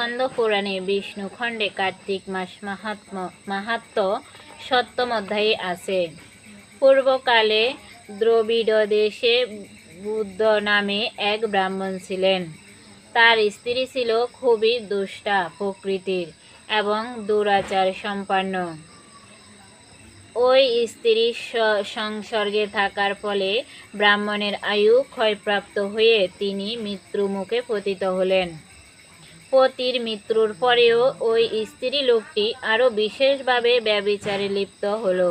স্কন্দ পুরাণে বিষ্ণু খণ্ডে কার্তিক মাস মাহাত্ম মাহাত্ম সপ্তম অধ্যায়ে আছে। পূর্বকালে দ্রবিড় দেশে বুদ্ধ নামে এক ব্রাহ্মণ ছিলেন। তার স্ত্রী ছিল খুবই দুষ্টা প্রকৃতির এবং দুরাচার সম্পন্ন। ওই স্ত্রী সংসর্গে থাকার ফলে ব্রাহ্মণের আয়ু ক্ষয়প্রাপ্ত হয়ে তিনি মৃত্যুমুখে পতিত হলেন। পতির মৃত্যুর পরেও ওই স্ত্রী লোকটি আরও বিশেষভাবে ব্যবিচারে লিপ্ত হলো।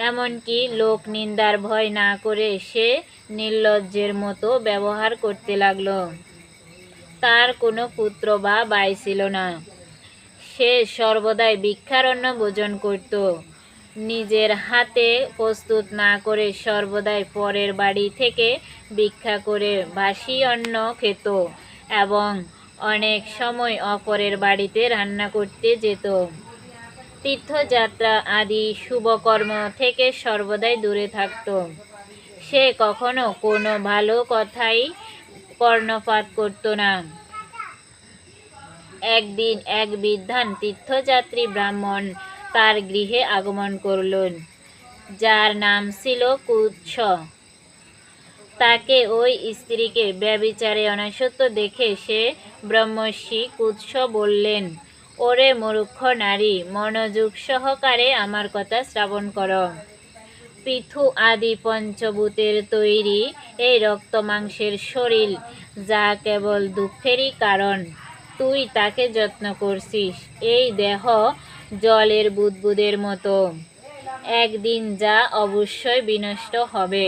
এমনকি লোক নিন্দার ভয় না করে সে নির্লজ্জের মতো ব্যবহার করতে লাগল। তার কোনো পুত্র বা ভাই ছিল না। সে সর্বদাই ভিক্ষারণ্য ভোজন করত। নিজের হাতে প্রস্তুত না করে সর্বদাই পরের বাড়ি থেকে ভিক্ষা করে বাসি অন্ন খেত এবং অনেক সময় অপরের বাড়িতে রান্না করতে যেত। তীর্থযাত্রা আদি শুভকর্ম থেকে সর্বদাই দূরে থাকত। সে কখনো কোনো ভালো কথাই কর্ণপাত করত না। একদিন এক বিদ্বান তীর্থযাত্রী ব্রাহ্মণ তার গৃহে আগমন করলেন, যার নাম ছিল কুৎস। ওই স্ত্রীকে ব্যবিচারে অনাসত্য দেখে সে ব্রহ্মর্ষি কুৎস বললেন, ওরে মূর্খ নারী, মনোযোগ সহকারে আমার কথা শ্রবণ করো। পৃথু আদি পঞ্চভূতের তৈরি এই রক্ত মাংসের শরীর যা কেবল দুঃখেরই কারণ। তুই তাকে যত্ন করছিস, এই দেহ জলের বুদবুদের মতো। একদিন যা অবশ্যই বিনষ্ট হবে।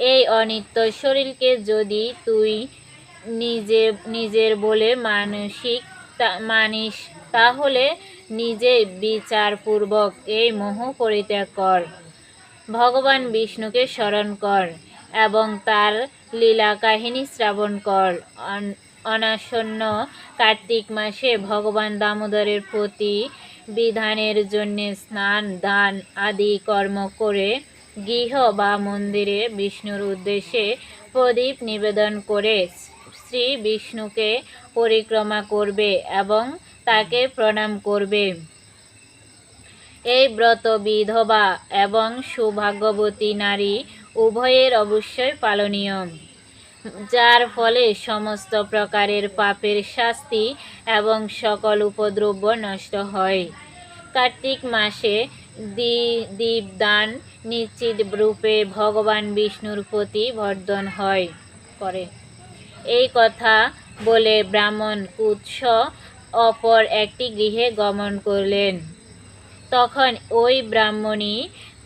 এই অনিত্য শরীরকে যদি তুই নিজে, নিজের বলে মানসিক মানিস, তাহলে নিজে বিচারপূর্বক এই মোহ পরিত্যাগ কর। ভগবান বিষ্ণুকে স্মরণ কর এবং তার লীলা কাহিনী শ্রাবণ কর। অন- অনাসন্ন কার্তিক মাসে ভগবান দামোদরের প্রতি বিধানের জন্য স্নান, দান আদি কর্ম করে গৃহ বা মন্দিরে বিষ্ণুর উদ্দেশ্যে প্রদীপ নিবেদন করে শ্রী বিষ্ণুকে পরিক্রমা করবে এবং তাকে প্রণাম করবে। এই ব্রত বিধবা এবং সৌভাগ্যবতী নারী উভয়ের অবশ্যই পালনীয়। যার ফলে সমস্ত প্রকারের পাপের শাস্তি এবং সকল উপদ্রব্য নষ্ট হয়। কার্তিক মাসে দীপদান নিশ্চিত রূপে ভগবান বিষ্ণুর প্রতি বর্ধন হয়, করে। এই কথা বলে ব্রাহ্মণ কুৎস অপর একটি গৃহে গমন করলেন। তখন ওই ব্রাহ্মণী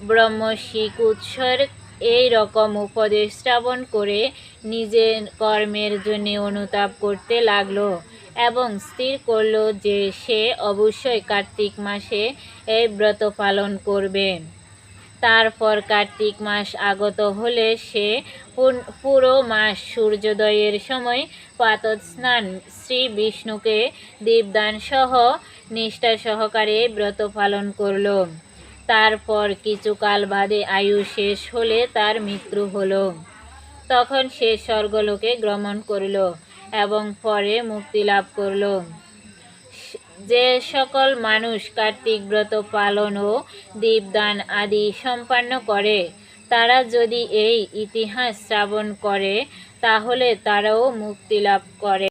ব্রহ্মর্ষি কুৎসর এই রকম উপদেশ শ্রবণ করে নিজের কর্মের জন্য অনুতাপ করতে লাগল। এবং স্থির করল যে সে অবশ্যই কার্তিক মাসে এই ব্রত পালন করবে। তারপর কার্তিক মাস আগত হলে সে পুরো মাস সূর্যোদয়ের সময় পাতত স্নান শ্রী বিষ্ণুকে দীপদান সহ নিষ্ঠা সহকারে ব্রত পালন করল। তারপর কিছুকাল বাদে আয়ু শেষ হলে তার মৃত্যু হলো। তখন সে স্বর্গলোকে গমন করল। এবং পরে মুক্তি লাভ করল। যে সকল মানুষ কার্তিক ব্রত পালন ও দীপদান আদি সম্পন্ন করে, তারা যদি এই ইতিহাস শ্রাবণ করে, তাহলে তারাও মুক্তি লাভ করে।